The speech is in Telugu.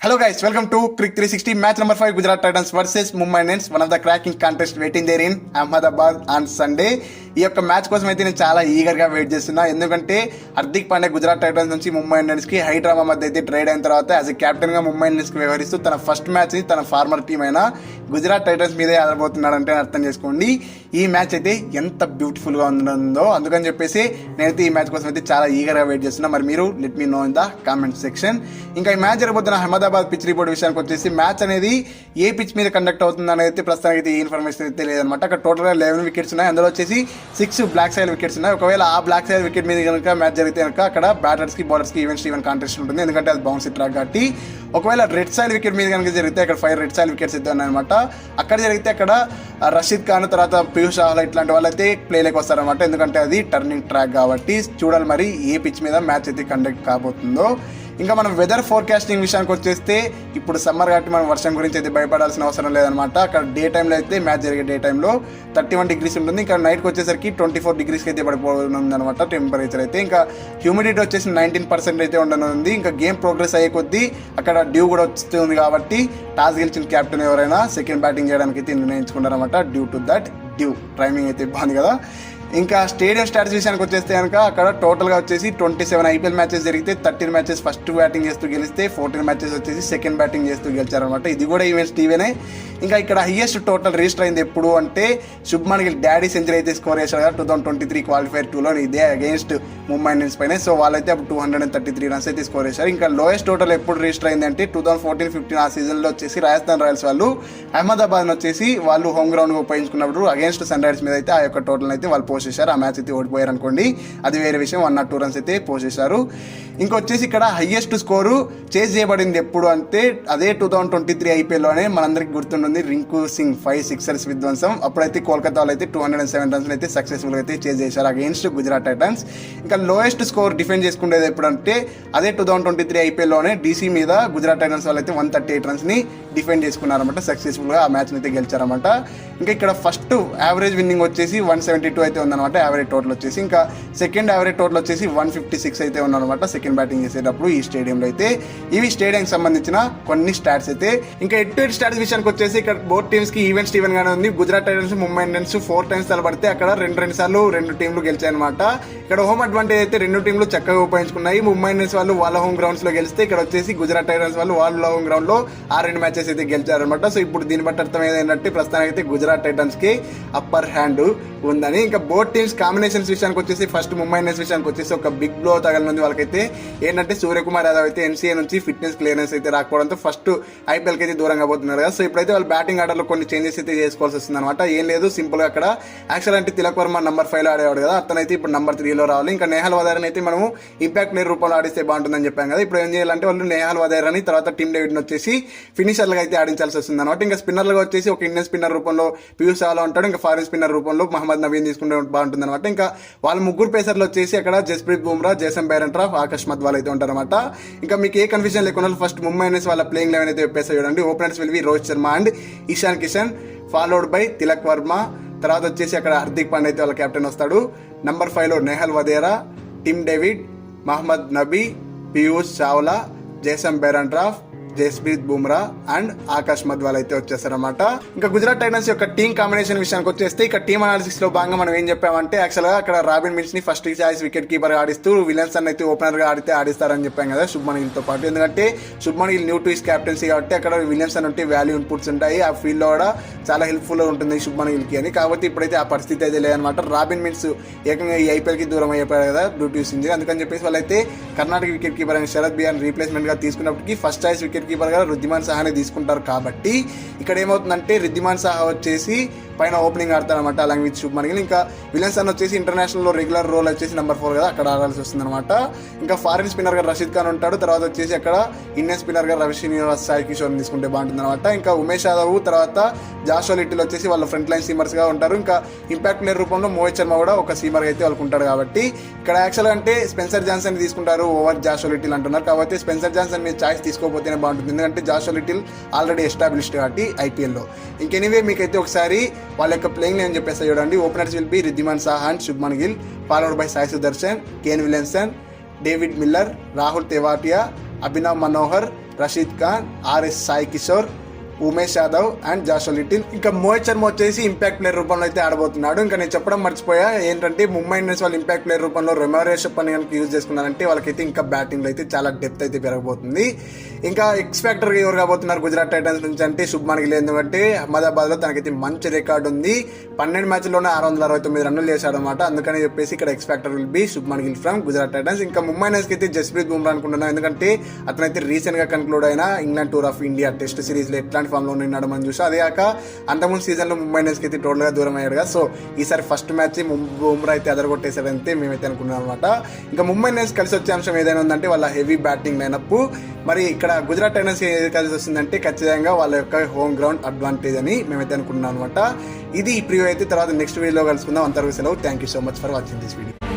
Hello guys welcome to cric three sixty match number five Gujarat Titans versus Mumbai Indians one of the cracking contest waiting there in Ahmedabad on Sunday ఈ యొక్క మ్యాచ్ కోసం అయితే నేను చాలా ఈగర్గా వెయిట్ చేస్తున్నా. ఎందుకంటే హార్దిక్ పాండే గుజరాత్ టైటన్స్ నుంచి ముంబై ఇండియన్స్కి హైడ్రామా మధ్య అయితే ట్రేడ్ అయిన తర్వాత యాజ్ ఎ కెప్టెన్గా ముంబై ఇండియన్స్కి వ్యవహరిస్తూ తన ఫస్ట్ మ్యాచ్ని తన ఫార్మర్ టీం అయిన గుజరాత్ టైటన్స్ మీదే ఆడబోతున్నాడంటే అర్థం చేసుకోండి. ఈ మ్యాచ్ అయితే ఎంత బ్యూటిఫుల్గా ఉందో. అందుకని చెప్పేసి నేనైతే ఈ మ్యాచ్ కోసం అయితే చాలా ఈగర్గా వెయిట్ చేస్తున్నా. మరి మీరు let me know in the comment section ఇంకా ఈ మ్యాచ్ జరగబోతున్న అహ్మదాబాద్ పిచ్ రిపోర్ట్ విషయానికి వచ్చేసి మ్యాచ్ అనేది ఏ పిచ్ మీద కండక్ట్ అవుతుంది అనేది ప్రస్తుతానికి అయితే ఇన్ఫర్మేషన్ అయితే లేదనమాట అక్కడ టోటల్గా లెవెన్ వికెట్స్ ఉన్నాయి. అందులో వచ్చేసి సిక్స్ బ్లాక్ సైడ్ వికెట్స్ ఉన్నాయి. ఒకవేళ ఆ బ్లాక్ సైడ్ వికెట్ మీద కనుక మ్యాచ్ జరిగితే కనుక అక్కడ బ్యాటర్స్కి బౌలర్స్కి ఈవెంట్స్ ఈవెన్ కాంటెస్ట్ ఉంటుంది. ఎందుకంటే అది బౌన్సీ ట్రాక్ కాబట్టి. ఒకవేళ రెడ్ సైడ్ వికెట్ మీద కనుక జరిగితే అక్కడ ఫైవ్ రెడ్ సైడ్ వికెట్స్ అయితే అనమాట అక్కడ జరిగితే అక్కడ రషీద్ ఖాన్ తర్వాత పీయూష్ చావ్లా ఇట్లాంటి వాళ్ళు అయితే ప్లేలోకి వస్తారనమాట ఎందుకంటే అది టర్నింగ్ ట్రాక్ కాబట్టి చూడాలి మరి ఏ పిచ్ మీద మ్యాచ్ అయితే కండక్ట్ కాబోతుందో. ఇంకా మనం వెదర్ ఫోర్కాస్టింగ్ విషయానికి వచ్చేస్తే ఇప్పుడు సమ్మర్ కాబట్టి మనం వర్షం గురించి అయితే భయపడాల్సిన అవసరం లేదనమాట అక్కడ డే టైంలో అయితే మ్యాచ్ జరిగే డే టైంలో థర్టీ వన్ డిగ్రీస్ ఉంటుంది. ఇంకా నైట్కి వచ్చేసరికి ట్వంటీ ఫోర్ డిగ్రీస్కి అయితే పడిపోతుంది అనమాట టెంపరేచర్ అయితే. ఇంకా హ్యూమిడిటీ వచ్చేసి నైన్టీన్ పర్సెంట్ అయితే ఉండనుంది. ఇంకా గేమ్ ప్రోగ్రెస్ అయ్యే కొద్దీ అక్కడ డ్యూ కూడా వస్తుంది కాబట్టి టాస్ గెలిచిన కెప్టెన్ ఎవరైనా సెకండ్ బ్యాటింగ్ చేయడానికి అయితే నిర్ణయించుకుంటారనమాట due to that dew timing అయితే బాగుంది కదా. ఇంకా స్టేడియం స్టాట్స్ విషయానికి వచ్చేస్తే కనుక అక్కడ టోటల్గా వచ్చేసి ట్వంటీ సెవెన్ ఐపీఎల్ మ్యాచెస్ జరిగితే థర్టీన్ మ్యాచెస్ ఫస్ట్ బ్యాటింగ్ చేస్తూ గెలిస్తే ఫోర్టీన్ మ్యాచెస్ వచ్చేసి సెకండ్ బ్యాటింగ్ చేస్తూ గెలిచారనమాట ఇది కూడా ఈవెంట్స్ టీవీనే. ఇంకా ఇక్కడ హైయెస్ట్ టోటల్ రిజిస్టర్ అయింది ఎప్పుడు అంటే శుభ్మన్ గిల్ డాడీ సెంచరీ అయితే స్కోర్ చేశారు కదా two thousand twenty three qualifier టూలో ఇదే అగేన్స్ట్ ముంబై ఇండియన్స్ పైన. సో వాళ్ళైతే అప్పుడు two hundred and thirty three runs అయితే స్కోర్ చేశారు. ఇంకా లోయెస్ట్ టోటల్ ఎప్పుడు రిజిస్టర్ అయింది అంటే టూ థౌసండ్ ఫోర్టీన్ ఫిఫ్టీన్ ఆ సీజన్లో వచ్చేసి రాజస్థాన్ రాయల్స్ వాళ్ళు అహ్మదాబాద్ వచ్చేసి వాళ్ళు హోమ్ గ్రౌండ్ ఉపయోగించుకున్నప్పుడు అగేన్స్ట్ సన్ రైజర్స్ మీద అయితే ఆ యొక్క టోటల్ అయితే వాళ్ళు పోసేశారు. చేశారు ఆ మ్యాచ్ అయితే ఓడిపోయారు అనుకోండి అది వేరే విషయం. వన్ నాట్ టూ రన్స్ అయితే పోసేశారు. చేశారు ఇంకొచ్చేసి ఇక్కడ హైయెస్ట్ స్కోరు చేజ్ చేయబడింది ఎప్పుడు అంటే అదే టూ థౌసండ్ ట్వంటీ త్రీ ఐపీఎల్లోనే మనందరికి గుర్తుంటుంది రింకు సింగ్ ఫైవ్ సిక్సర్స్ విధ్వంసం. అప్పుడైతే కోల్కతాలో అయితే two hundred and seven runs అయితే సక్సెస్ఫుల్ అయితే చేజ్ చేశారు అగేన్స్ట్ గుజరాత్ టైటన్స్. ఇంకా లోయెస్ట్ స్కోర్ డిఫెండ్ చేసుకునేది ఎప్పుడంటే అదే టూ థౌసండ్ ట్వంటీ త్రీ ఐపీఎల్లోనే డీసీ మీద గుజరాత్ టైటన్స్ వాళ్ళు అయితే వన్ థర్టీ ఎయిట్ రన్స్ని డిఫెండ్ చేసుకున్నారన్నమాట. సక్సెస్ఫుల్గా ఆ మ్యాచ్ని అయితే గెలిచారన్నమాట. ఇంకా ఇక్కడ ఫస్ట్ యావరేజ్ విన్నింగ్ వచ్చేసి వన్ సెవెంటీ టూ అయితే ఉందన్నమాట యావరేజ్ టోటల్ వచ్చేసి. ఇంకా సెకండ్ యావరేజ్ టోటల్ వచ్చేసి వన్ ఫిఫ్టీ సిక్స్ అయితే ఉందన్నమాట సెకండ్ బ్యాటింగ్ చేసేటప్పుడు ఈ స్టేడియంలో అయితే. ఇవి స్టేడియంకి సంబంధించిన కొన్ని స్టాట్స్ అయితే. ఇంకా ఎట్ టు ఎట్ స్టాట్స్ విషయానికి వచ్చేసి ఇక్కడ బోత్ టీమ్స్కి ఈవెంట్స్ ఈవెన్ గానే ఉంది. Gujarat Titans Mumbai Indians four times తలబడితే అక్కడ రెండు రెండు సార్లు రెండు టీంలు గెలిచాయన్నమాట. ఇక్కడ హోమ్ అడ్వాంటేజ్ అయితే రెండు టీంలు చక్కగా ఉపయోగించుకున్నాయి. ముంబై ఇండియన్స్ వాళ్ళు వాళ్ళ హోమ్ గ్రౌండ్స్లో గెలిస్తే ఇక్కడ వచ్చేసి గుజరాత్ టైటన్స్ వాళ్ళు వాళ్ళ హోమ్ గ్రౌండ్లో ఆ రెండు మ్యాచెస్ అయితే గెలిచారనమాట సో ఇప్పుడు దీని బట్టి అర్థం ఏదైనట్టు ప్రస్తుతానికి అయితే గుజరాత్ టైటన్స్కి అప్పర్ హ్యాండ్ ఉందని. ఇంకా బోత్ టీమ్స్ కాంబినేషన్స్ విషయానికి వచ్చేసి ఫస్ట్ ముంబై ఇండియన్స్ విషయానికి వచ్చేసి ఒక బిగ్ బ్లో తగలనుంది వాళ్ళకైతే. ఏంటంటే సూర్యకుమార్ యాదవ్ అయితే ఎన్సీఏ నుంచి ఫిట్నెస్ క్లియరెన్స్ అయితే రాకపోవడంతో ఫస్ట్ ఐపీఎల్కి అయితే దూరంగా పోతున్నారు కదా. సో ఇప్పుడైతే వాళ్ళు బ్యాటింగ్ ఆర్డర్లో కొన్ని చేంజెస్ అయితే చేసుకోవాల్సి వస్తుంది అనమాట ఏం లేదు సింపుల్గా అక్కడ యాక్చువల్ అంటే తిలక్ వర్మ నంబర్ ఫైవ్లో ఆడేవాడు కదా. అతనైతే ఇప్పుడు నంబర్ త్రీలో రావాలి. ఇంకా నేహల్ వదారని అయితే మనము ఇంపాక్ట్ ప్లేయర్ రూపంలో ఆడిస్తే బాగుంటుందని చెప్పాం కదా. ఇప్పుడు ఏం చేయాలంటే వాళ్ళు నేహల్ వదారని తర్వాత టీమ్ డేవిడ్ని వచ్చేసి ఫినిషర్లుగా అయితే ఆడించాల్సి వస్తుంది అనమాట ఇంకా స్పిన్నర్లుగా వచ్చేసి ఒక ఇండియన్ స్పిన్నర్ రూపంలో పీయూష్ చావ్లా ఉంటాడు. ఇంకా ఫారిన్ స్పిన్నర్ రూపంలో మహమ్మద్ నవీన్ తీసుకుంటూ బాగుంటుంది అనమాట ఇంకా వాళ్ళ ముగ్గురు పేసర్లు వచ్చేసి అక్కడ జస్ప్రీత్ బుమ్రా జేసన్ బైరంట్రాఫ్ ఆకాష్ మద్వాల్ అయితే ఉంటారన్నమాట. ఇంకా మీకు ఏ కన్ఫ్యూజన్ లేకుండా ఫస్ట్ ముంబై అనేసి వాళ్ళ ప్లేయింగ్ లెవెన్ అయితే పేసర్ చూడండి. Openers will be Rohit Sharma and Ishan Kishan followed by Tilak Varma. తర్వాత వచ్చేసి అక్కడ హార్దిక్ పాండే అయితే వాళ్ళ కెప్టెన్ వస్తాడు. నంబర్ ఫైవ్లో Nehal Wadhera Tim David Mohammad Nabi Piyush Chawla Jason Behrendorff Jasprit Bumrah and Akash Madhwal అయితే వచ్చేసారనమాట ఇంకా గుజరాత్ టైటన్స్ యొక్క టీం కాంబినేషన్ విషయానికి వచ్చేస్తే ఇక టీం అనాలిసిస్లో భాగంగా మనం ఏం చెప్పామంటే యాక్చువల్గా అక్కడ రాబిన్ మిల్స్ని ఫస్ట్ చాయిస్ వికెట్ కీపర్ ఆడిస్తూ విలియన్సన్ అయితే ఓపెనర్గా ఆడితే ఆడిస్తారని చెప్పాం కదా శుభ్మన్ గిల్తో పాటు. ఎందుకంటే Shubman Gill new to his captaincy కాబట్టి అక్కడ విలియన్సన్ ఉంటే వాల్యూ ఇన్పుట్స్ ఉంటాయి. ఆ ఫీల్డ్లో కూడా చాలా హెల్ప్ఫుల్గా ఉంటుంది శుభ్మన్ గిల్కి అని. కాబట్టి ఇప్పుడైతే ఆ పరిస్థితి అయితే లేదనమాట రాబిన్ మిల్స్ ఏకంగా ఈ ఐపీఎల్కి దూరం అయిపోయారు కదా డ్యూటీస్ ఉంది అందుకని చెప్పేసి వాళ్ళైతే కర్ణాటక వికెట్ కీపర్ అయిన శరద్ బియాన్ రీప్లేస్మెంట్గా తీసుకున్నప్పటికీ ఫస్ట్ చాయిస్ వికెట్ వికెట్ కీపర్గా రుద్దిమాన్ సహాని తీసుకుంటారు కాబట్టి ఇక్కడ ఏమవుతుందంటే రుద్దిమాన్ సహా వచ్చేసి పైన ఓపెనింగ్ ఆడతారనమాట అలాగే విత్ శుభ్మన్ గిల్ ఇంకా విలియన్సన్ వచ్చేసి ఇంటర్నేషనల్లో రెగ్యులర్ రోల్ వచ్చేసి నెంబర్ ఫోర్ కదా అక్కడ ఆడాల్సి వస్తుంది అనమాట ఇంకా ఫారిన్ స్పిన్నర్గా రషీద్ ఖాన్ ఉంటాడు. తర్వాత వచ్చేసి అక్కడ ఇండియన్ స్పిన్నర్గా రవి శ్రీనివాస్ సాయి కిషోర్ తీసుకుంటే బాగుంటుంది అనమాట ఇంకా ఉమేష్ యాదవ్ తర్వాత జాషో లిటిల్ వచ్చేసి వాళ్ళ ఫ్రంట్ లైన్ సీమర్స్గా ఉంటారు. ఇంకా ఇంపాక్ట్ ప్లేయర్ రూపంలో మోహిత్ శర్మ కూడా ఒక సీమర్ అయితే వాళ్ళకు ఉంటాడు కాబట్టి ఇక్కడ యాక్చువల్ అంటే స్పెన్సర్ జాన్సన్ తీసుకుంటారు ఓవర్ జాషో లిటిల్ అంటున్నారు. కాబట్టి స్పెన్సర్ జాన్సన్ మీద చాయిస్ తీసుకోకపోతేనే బాగుంటుంది. ఎందుకంటే జాషో లిటిల్ ఆల్రెడీ ఎస్టాబ్లిష్డ్ కాబట్టి ఐపీఎల్లో ఇంకెనివే మీకైతే ఒకసారి వాళ్ళ యొక్క ప్లేయింగ్ నేను చెప్పేసి చూడండి. Openers will be Wriddhiman Saha and Shubman Gill followed by Sai Sudharsan Kane Williamson David Miller Rahul Tewatia Abhinav Manohar Rashid Khan R S Sai Kishore Umesh Yadav and Josh Little. ఇంకా మోహిత్ శర్మ వచ్చేసి ఇంపాక్ట్ ప్లేయర్ రూపంలో అయితే ఆడబోతున్నాడు. ఇంకా నేను చెప్పడం మర్చిపోయా ఏంటంటే ముంబై ఇండియన్స్ వాళ్ళు ఇంపాక్ట్ ప్లేయర్ రూపంలో రెమోరేషప్ అని కనుక యూజ్ చేసుకున్నారంటే వాళ్ళకైతే ఇంకా బ్యాటింగ్ అయితే చాలా డెప్త్ అయితే పెరగబోతుంది. ఇంకా ఎక్స్ ఫ్యాక్టర్ ఎవరు కాబోతున్నారు గుజరాత్ టైటన్స్ నుంచి అంటే శుభ్మాన్ గిల్ ఎందుకంటే అహ్మదాబాద్లో తనకైతే మంచి రికార్డు ఉంది. పన్నెండు మ్యాచ్లోనే ఆరు వందల అరవై తొమ్మిది రన్నులు చేశాడు అనమాట అందుకని చెప్పేసి ఇక్కడ X factor will be Shubman Gill from Gujarat Titans ఇంకా ముంబై ఇండియన్స్ అయితే జస్ప్రీత్ బుమ్రా అనుకుంటున్నాను. ఎందుకంటే అతనైతే రీసెంట్గా కన్క్లూడ్ అయిన England tour of India test సిరీస్లో ఎట్లాంటి ఫామ్లో ఉన్నాడు మనం చూసి. అదే కాక అంతకుముందు సీజన్లో ముంబై ఇండియన్స్కి అయితే టోటల్గా దూరం అయ్యాడు కదా. సో ఈసారి ఫస్ట్ మ్యాచ్ బుమ్రా అయితే అదరగొట్టేశాడంతే మేమైతే అనుకున్నాం అనమాట ఇంకా ముంబై ఇండియన్స్ కలిసి వచ్చే అంశం ఏదైనా ఉందంటే వాళ్ళ హెవీ బ్యాటింగ్ లైనప్ మరి ఇక్కడ గుజరాత్ టైటన్స్ ఏది కలిసి వస్తుందంటే ఖచ్చితంగా వాళ్ళ యొక్క హోమ్ గ్రౌండ్ అడ్వాంటేజ్ అని మేమైతే అనుకున్నాం అనమాట ఇది ఈ ప్రివ్యూ అయితే తర్వాత నెక్స్ట్ వీడియోలో కలుసుకుందాం. అంతవరకు సెలవు. Thank you so much for watching this video